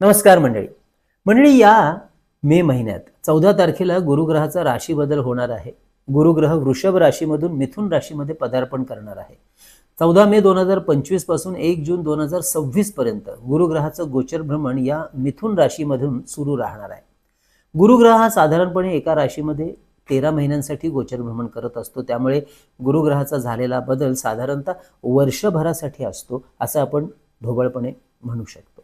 नमस्कार मंडळी. मंडळी या मे महिन्यात चौदा तारखेला गुरुग्रहाचा राशी बदल होणार आहे. गुरुग्रह वृषभ राशीमधून मिथुन राशीमध्ये पदार्पण करणार आहे. चौदा मे दोन हजार पंचवीसपासून एक जून दोन हजार सव्वीस पर्यंत गुरुग्रहाचं गोचर भ्रमण या मिथुन राशीमधून सुरू राहणार आहे. गुरुग्रह हा साधारणपणे एका राशीमध्ये तेरा महिन्यांसाठी गोचर भ्रमण करत असतो. त्यामुळे गुरुग्रहाचा झालेला बदल साधारणतः वर्षभरासाठी असतो असं आपण ढोबळपणे म्हणू शकतो.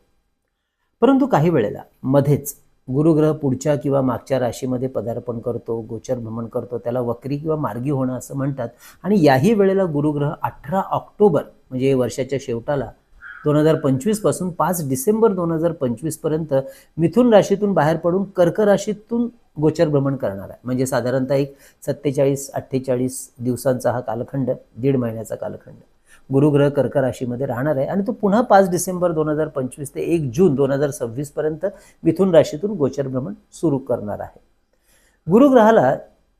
परंतु काही वेळेला मध्येच गुरुग्रह पुढच्या किंवा मागच्या राशीमध्ये पदार्पण करतो गोचर भ्रमण करतो त्याला वक्री किंवा मार्गी होणं असं म्हणतात. आणि याही वेळेला गुरुग्रह अठरा ऑक्टोबर म्हणजे वर्षाच्या शेवटाला दोन हजार पंचवीसपासून पाच डिसेंबर दोन हजार पंचवीसपर्यंत मिथुन राशीतून बाहेर पडून कर्क राशीतून गोचर भ्रमण करणार आहे. म्हणजे साधारणतः एक सत्तेचाळीस अठ्ठेचाळीस दिवसांचा हा कालखंड दीड महिन्याचा कालखंड. गुरुग्रह कर्क राशीमध्ये राहणार आहे. आणि तो पुन्हा पाच डिसेंबर दोन हजार पंचवीस ते एक जून दोन हजार सव्वीस पर्यंत मिथुन राशीतून गोचर भ्रमण सुरू करणार आहे. गुरुग्रहाला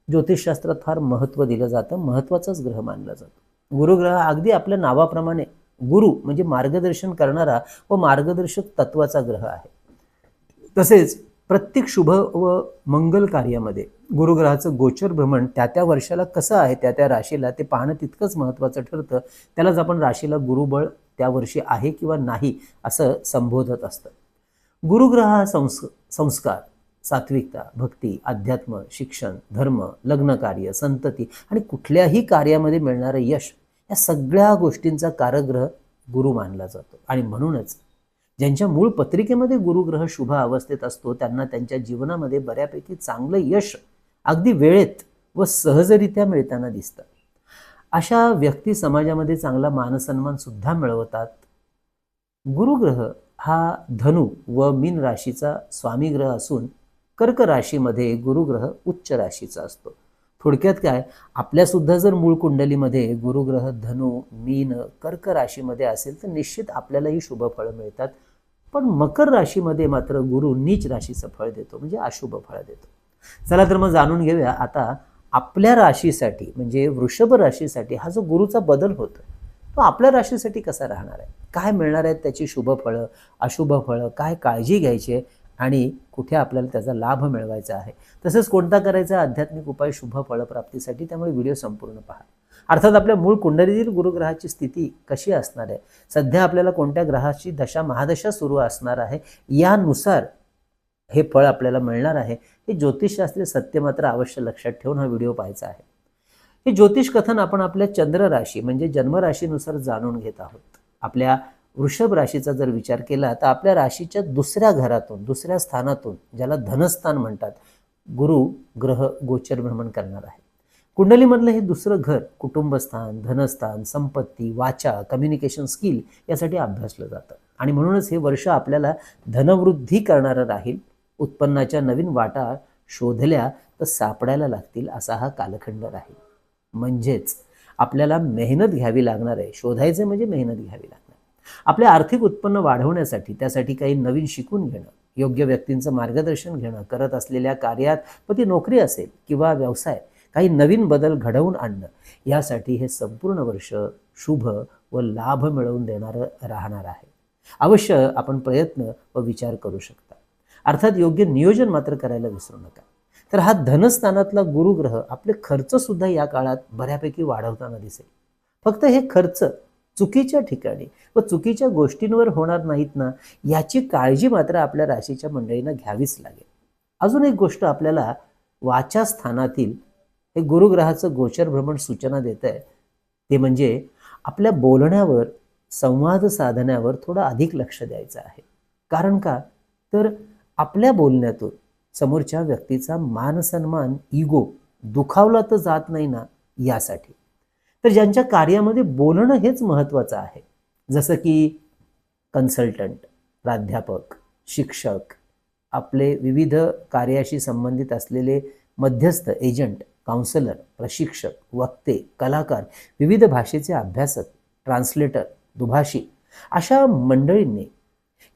ज्योतिषशास्त्रात फार महत्त्व दिलं जातं. महत्त्वाचाच ग्रह मानला जातो. गुरुग्रह अगदी आपल्या नावाप्रमाणे गुरु म्हणजे मार्गदर्शन करणारा व मार्गदर्शक तत्वाचा ग्रह आहे. तसेच प्रत्येक शुभ व मंगल कार्यामध्ये गुरुग्रहाचं गोचर भ्रमण त्या त्या वर्षाला कसं आहे त्या त्या राशीला ते पाहणं तितकंच महत्त्वाचं ठरतं. त्यालाच आपण राशीला गुरुबळ त्या वर्षी आहे किंवा नाही असं संबोधत असतं. गुरुग्रह हा संस् संस्कार सात्विकता भक्ती अध्यात्म शिक्षण धर्म लग्न कार्य संतती आणि कुठल्याही कार्यामध्ये मिळणारं यश या सगळ्या गोष्टींचा कारग्रह गुरु मानला जातो. आणि म्हणूनच ज्यांच्या मूळ पत्रिकेमध्ये गुरुग्रह शुभ अवस्थेत असतो त्यांना त्यांच्या जीवनामध्ये बऱ्यापैकी चांगलं यश अगदी वेळेत व सहजरित्या मिळताना दिसतं. अशा व्यक्ती समाजामध्ये चांगला मानसन्मान सुद्धा मिळवतात. गुरुग्रह हा धनु व मीन राशीचा स्वामी ग्रह असून कर्क राशीमध्ये गुरुग्रह उच्च राशीचा असतो. थोडक्यात काय? आपल्यासुद्धा जर मूळ कुंडलीमध्ये गुरुग्रह धनु मीन कर्क राशीमध्ये असेल तर निश्चित आपल्यालाही शुभ फळं मिळतात. पण मकर राशीमध्ये मात्र गुरु नीच राशीचं फळ देतो म्हणजे अशुभ फळ देतो. चला तर मग जाणून घेऊया आता आपल्या राशीसाठी म्हणजे वृषभ राशीसाठी हा जो गुरुचा बदल होतो तो आपल्या राशीसाठी कसा राहणार आहे? काय मिळणार आहेत त्याची शुभ फळं अशुभ फळं काय काळजी घ्यायची आणि कुठे आपल्याला त्याचा लाभ मिळवायचा आहे? तसंच कोणता करायचा? आध्यात्मिक उपाय शुभ फळप्राप्तीसाठी त्यामुळे व्हिडिओ संपूर्ण पहा. अर्थात आपल्या मूळ कुंडलीतील गुरुग्रहाची स्थिती कशी असणार आहे? सध्या आपल्याला कोणत्या ग्रहाची दशा महादशा सुरू असणार आहे? यानुसार हे फळ आपल्याला मिळणार आहे. हे ज्योतिषशास्त्रीय सत्य मात्र अवश्य लक्षात ठेवून हा व्हिडिओ पाहायचा आहे. हे ज्योतिष कथन आपण आपल्या चंद्र राशी म्हणजे जन्मराशीनुसार जाणून घेत आहोत. आपल्या वृषभ राशीचा जर विचार केला तर आपल्या राशीच्या दुसऱ्या घरातून दुसऱ्या स्थानातून ज्याला धनस्थान म्हणतात गुरु ग्रह गोचर भ्रमण करणार आहे. कुंडलीमधलं हे दुसरं घर कुटुंबस्थान धनस्थान संपत्ती वाचा कम्युनिकेशन स्किल यासाठी अभ्यासलं जातं. आणि म्हणूनच हे वर्ष आपल्याला धनवृद्धी करणारं राहील. उत्पन्नाच्या नवीन वाटा शोधल्या तर सापडायला लागतील असा हा कालखंड राहील. म्हणजेच आपल्याला मेहनत घ्यावी लागणार आहे. शोधायचे म्हणजे मेहनत घ्यावी लागणार. आपले आर्थिक उत्पन्न वाढवण्यासाठी त्यासाठी काही नवीन शिकून घेणं योग्य व्यक्तींचं मार्गदर्शन घेणं करत असलेल्या कार्यात मग ती नोकरी असेल किंवा व्यवसाय काही नवीन बदल घडवून आणणं यासाठी हे संपूर्ण वर्ष शुभ व लाभ मिळवून देणारं राहणार आहे. अवश्य आपण प्रयत्न व विचार करू शकता. अर्थात योग्य नियोजन मात्र करायला विसरू नका. तर हा धनस्थानातला गुरुग्रह आपले खर्च सुद्धा या काळात बऱ्यापैकी वाढवताना दिसेल. फक्त हे खर्च चुकीच्या ठिकाणी व चुकीच्या गोष्टींवर होणार नाहीत ना याची काळजी मात्र आपल्या राशीच्या मंडळींना घ्यावीच लागेल. अजून एक गोष्ट आपल्याला वाचास्थानातील हे गुरुग्रहाचं गोचर भ्रमण सूचना देत आहे ते म्हणजे आपल्या बोलण्यावर संवाद साधण्यावर थोडं अधिक लक्ष द्यायचं आहे. कारण का? तर आपल्या बोलण्यातून समोरच्या व्यक्तीचा मान सन्मान इगो दुखावला तर जात नाही ना यासाठी. तर ज्यांच्या कार्यामध्ये बोलणं हेच महत्त्वाचं आहे. जसं की कन्सल्टंट प्राध्यापक शिक्षक आपले विविध कार्याशी संबंधित असलेले मध्यस्थ एजंट काउन्सिलर प्रशिक्षक वक्ते कलाकार विविध भाषेचे अभ्यासक ट्रान्सलेटर दुभाषी अशा मंडळींनी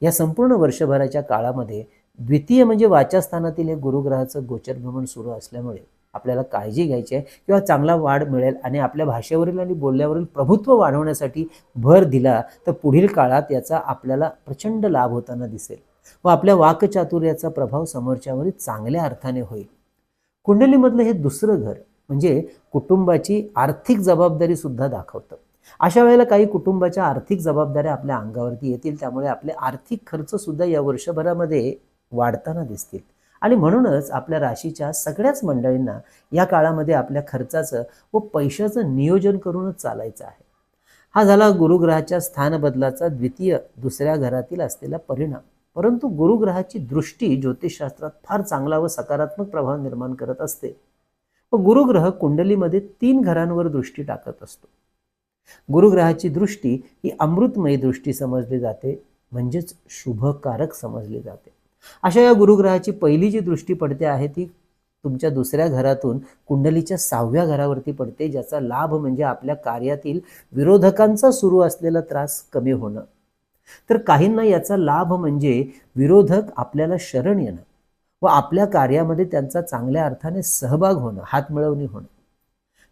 या संपूर्ण वर्षभराच्या काळामध्ये द्वितीय म्हणजे वाचास्थानातील हे गुरुग्रहाचं गोचर भ्रमण सुरू असल्यामुळे आपल्याला काळजी घ्यायची आहे किंवा चांगला वाढ मिळेल आणि आपल्या भाषेवरील आणि बोलण्यावरील प्रभुत्व वाढवण्यासाठी भर दिला तर पुढील काळात याचा आपल्याला प्रचंड लाभ होताना दिसेल व आपल्या वाकचातुर्याचा प्रभाव समोरच्यावरील चांगल्या अर्थाने होईल. कुंडलीमधलं हे दुसरं घर म्हणजे कुटुंबाची आर्थिक जबाबदारी सुद्धा दाखवतं. अशा वेळेला काही कुटुंबाच्या आर्थिक जबाबदाऱ्या आपल्या अंगावरती येतील त्यामुळे आपले आर्थिक खर्च सुद्धा या वर्षभरामध्ये वाढताना दिसतील. आणि म्हणूनच आपल्या राशीच्या सगळ्याच मंडळींना या काळामध्ये आपल्या खर्चाचं व पैशाचं नियोजन करूनच चालायचं आहे. हा झाला गुरुग्रहाच्या स्थानबदलाचा द्वितीय दुसऱ्या घरातील असलेला परिणाम. परंतु गुरुग्रहाची दृष्टी ज्योतिषशास्त्रात फार चांगला व सकारात्मक प्रभाव निर्माण करत असते. व गुरुग्रह कुंडलीमध्ये तीन घरांवर दृष्टी टाकत असतो. गुरुग्रहाची दृष्टी ही अमृतमयी दृष्टी समजली जाते म्हणजेच शुभकारक समजली जाते. अशा या गुरुग्रहाची पहिली जी दृष्टी पडते आहे ती तुमच्या दुसऱ्या घरातून कुंडलीच्या सहाव्या घरावरती पडते ज्याचा लाभ म्हणजे आपल्या कार्यातील विरोधकांचा सुरू असलेला त्रास कमी होणं. तर काहींना याचा लाभ म्हणजे विरोधक आपल्याला शरण येणं व आपल्या कार्यामध्ये त्यांचा चांगल्या अर्थाने सहभाग होणं हातमिळवणी होणं.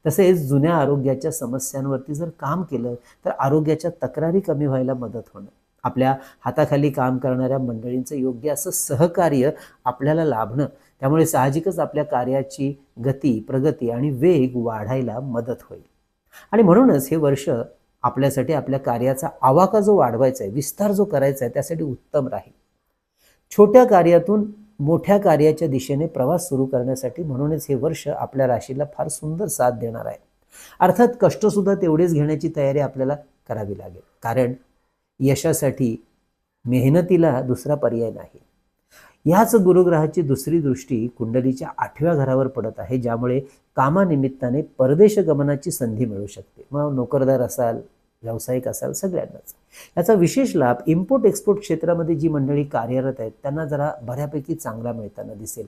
तसेच जुन्या आरोग्याच्या समस्यांवरती जर काम केलं तर आरोग्याच्या तक्रारी कमी व्हायला मदत होणं. आपल्या हाताखाली काम करणाऱ्या मंडळींचं योग्य असं सहकार्य आपल्याला लाभणं त्यामुळे साहजिकच आपल्या कार्याची गती प्रगती आणि वेग वाढायला मदत होईल. आणि म्हणूनच हे वर्ष आपल्यासाठी आपल्या कार्याचा आवाका जो वाढवायचा आहे विस्तार जो करायचा आहे त्यासाठी उत्तम राहील. छोट्या कार्यातून मोठ्या कार्याच्या दिशेने प्रवास सुरू करण्यासाठी म्हणूनच हे वर्ष आपल्या राशीला फार सुंदर साथ देणार आहे. अर्थात कष्टसुद्धा तेवढेच घेण्याची तयारी आपल्याला करावी लागेल. कारण यशासाठी मेहनतीला दुसरा पर्याय नाही. ह्याच गुरुग्रहाची दुसरी दृष्टी कुंडलीच्या आठव्या घरावर पडत आहे ज्यामुळे कामानिमित्ताने परदेश गमनाची संधी मिळू शकते. मग नोकरदार असाल व्यावसायिक असाल सगळ्यांनाच. याचा विशेष लाभ इम्पोर्ट एक्सपोर्ट क्षेत्रामध्ये जी मंडळी कार्यरत आहेत त्यांना जरा बऱ्यापैकी चांगला मिळताना दिसेल.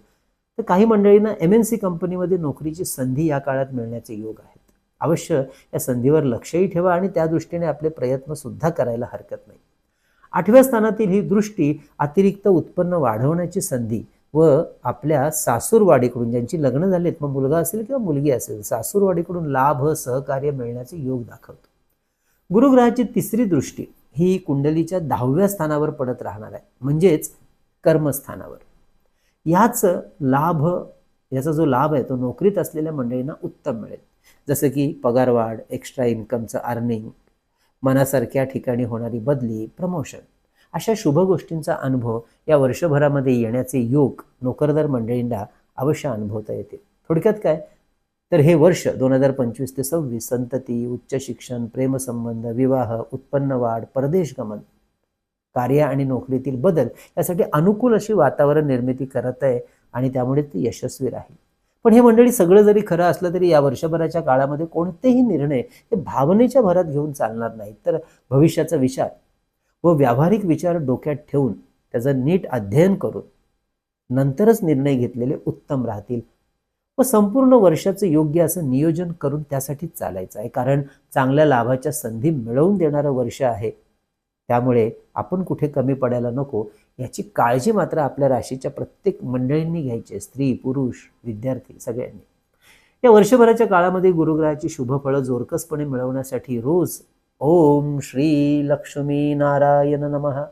तर काही मंडळींना एम एन सी कंपनीमध्ये नोकरीची संधी या काळात मिळण्याचे योग आहेत. अवश्य या संधीवर लक्षही ठेवा आणि त्या दृष्टीने आपले प्रयत्नसुद्धा करायला हरकत नाही. आठव्या स्थानातील ही दृष्टी अतिरिक्त उत्पन्न वाढवण्याची संधी व आपल्या सासूरवाडीकडून ज्यांची लग्न झालीत मग मुलगा असेल किंवा मुलगी असेल सासूरवाडीकडून लाभ सहकार्य मिळण्याचे योग दाखवतो. गुरुग्रहाची तिसरी दृष्टी ही कुंडलीच्या दहाव्या स्थानावर पडत राहणार आहे म्हणजेच कर्मस्थानावर. याच लाभ याचा जो लाभ आहे तो नोकरीत असलेल्या मंडळींना उत्तम मिळेल. जसं की पगारवाढ एक्स्ट्रा इन्कमचं अर्निंग मनासारख्या ठिकाणी होणारी बदली प्रमोशन अशा शुभ गोष्टींचा अनुभव या वर्षभरामध्ये येण्याचे योग नोकरदार मंडळींना अवश्य अनुभवता येते. थोडक्यात काय? तर हे वर्ष दोन हजार पंचवीस ते सव्वीस संतती उच्च शिक्षण प्रेमसंबंध विवाह उत्पन्न वाढ परदेश गमन कार्य आणि नोकरीतील बदल यासाठी अनुकूल अशी वातावरण निर्मिती करत आहे आणि त्यामुळे ते यशस्वी राहील. पण हे मंडळी सगळं जरी खरं असलं तरी या वर्षभराच्या काळामध्ये कोणतेही निर्णय हे भावनेच्या भरात घेऊन चालणार नाहीत. तर भविष्याचा विचार व व्यावहारिक विचार डोक्यात ठेवून त्याचं नीट अध्ययन करून नंतरच निर्णय घेतलेले उत्तम राहतील व संपूर्ण वर्षाचं योग्य असं नियोजन करून त्यासाठीच चालायचं आहे. कारण चांगल्या लाभाच्या संधी मिळवून देणारं वर्ष आहे. त्यामुळे आपण कुठे कमी पडायला नको याची काळजी मात्र आपल्या राशीच्या प्रत्येक मंडळींनी घ्यायची आहे. स्त्री पुरुष विद्यार्थी सगळ्यांनी. या वर्षभराच्या काळामध्ये गुरुग्रहाची शुभफळं जोरकसपणे मिळवण्यासाठी रोज ओम श्री लक्ष्मी नारायण नमः.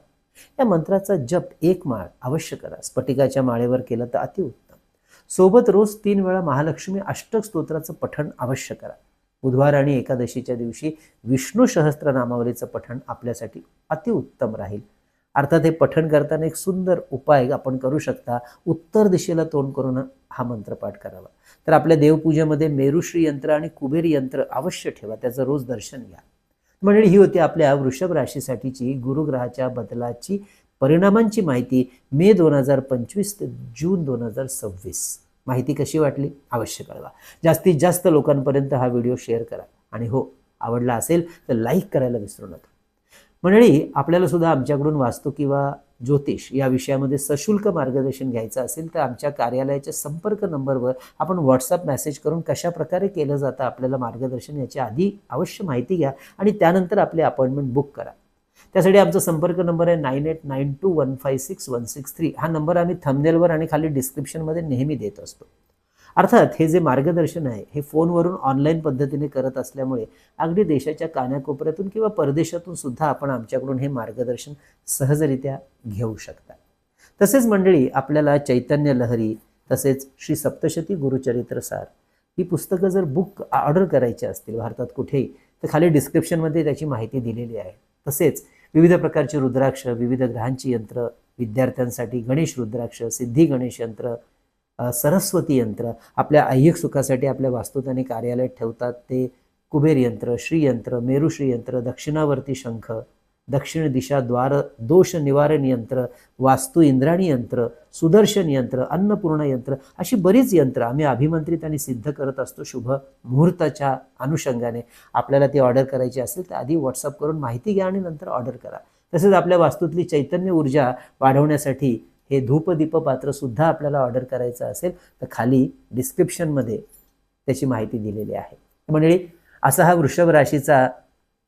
या मंत्राचा जप एक माळ अवश्य करा. स्फटिकाच्या माळेवर केलं तर अतिउत्तम. सोबत रोज तीन वेळा महालक्ष्मी अष्टक स्तोत्राचं पठण अवश्य करा. बुधवार आणि एकादशीच्या दिवशी विष्णू सहस्त्रनामावलीचं पठण आपल्यासाठी अतिउत्तम राहील. अर्थात हे पठण करताना एक सुंदर उपाय आपण करू शकता. उत्तर दिशेला तोंड करून हा मंत्र पाठ करावा. तर आपल्या देवपूजेमध्ये मेरुश्री यंत्र आणि कुबेर यंत्र अवश्य ठेवा. त्याचं रोज दर्शन घ्या. मंडळी ही होती आपल्या वृषभ राशीसाठीची गुरुग्रहाच्या बदलाची परिणामांची माहिती मे दोन हजार पंचवीस ते जून दोन हजार सव्वीस. माहिती कशी वाटली? अवश्य कळवा. जास्तीत जास्त लोकांपर्यंत हा व्हिडिओ शेअर करा. आणि हो आवडला असेल तर लाईक करायला विसरू नका. मंडळी आपल्याला सुद्धा आमच्याकडून वास्तू किंवा ज्योतिष या विषयामध्ये सशुल्क मार्गदर्शन घ्यायचं असेल तर आमच्या कार्यालयाच्या संपर्क नंबरवर आपण व्हॉट्सअप मेसेज करून कशा प्रकारे केलं जातं आपल्याला मार्गदर्शन याची आधी अवश्य माहिती घ्या आणि त्यानंतर आपले अपॉइंटमेंट बुक करा. त्यासाठी आमचा संपर्क नंबर आहे nine eight nine two one five six one six three. हा नंबर आम्ही थंबनेलवर आणि खाली डिस्क्रिप्शनमध्ये नेहमी देत असतो. अर्थात हे जे मार्गदर्शन आहे हे फोनवरून ऑनलाईन पद्धतीने करत असल्यामुळे अगदी देशाच्या कानाकोपऱ्यातून किंवा परदेशातून सुद्धा आपण आमच्याकडून हे मार्गदर्शन सहजरित्या घेऊ शकता. तसेच मंडळी आपल्याला चैतन्य लहरी तसेच श्री सप्तशती गुरुचरित्रसार ही पुस्तकं जर बुक ऑर्डर करायची असतील भारतात कुठेही तर खाली डिस्क्रिप्शनमध्ये त्याची माहिती दिलेली आहे. तसेच विविध प्रकारची रुद्राक्ष विविध ग्रहांची यंत्र विद्यार्थ्यांसाठी गणेश रुद्राक्ष सिद्धी गणेश यंत्र सरस्वती यंत्र आपल्या ऐहिक सुखासाठी आपल्या वास्तूत आणि कार्यालयात ठेवतात ते कुबेर यंत्र श्रीयंत्र मेरुश्रीयंत्र दक्षिणावर्ती शंख दक्षिण दिशा द्वार दोष निवारण यंत्र वास्तू इंद्राणी यंत्र सुदर्शन यंत्र अन्नपूर्ण यंत्र अशी बरीच यंत्र आम्ही अभिमंत्रित आणि सिद्ध करत असतो शुभ मुहूर्ताच्या अनुषंगाने. आपल्याला ती ऑर्डर करायची असेल तर आधी व्हॉट्सअप करून माहिती घ्या आणि नंतर ऑर्डर करा. तसेच आपल्या वास्तूतली चैतन्य ऊर्जा वाढवण्यासाठी हे धूपदीप पात्रसुद्धा आपल्याला ऑर्डर करायचं असेल तर खाली डिस्क्रिप्शनमध्ये त्याची माहिती दिलेली आहे. मंडळी असा हा वृषभ राशीचा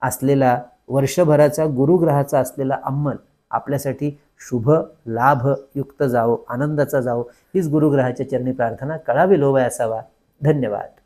असलेला वर्षभराचा गुरुग्रहाचा असलेला अंमल आपल्यासाठी शुभ लाभ युक्त जावो आनंदाचा जावो. हीच गुरुग्रहाच्या चरणी प्रार्थना. कळावी लोवाय असावा. धन्यवाद.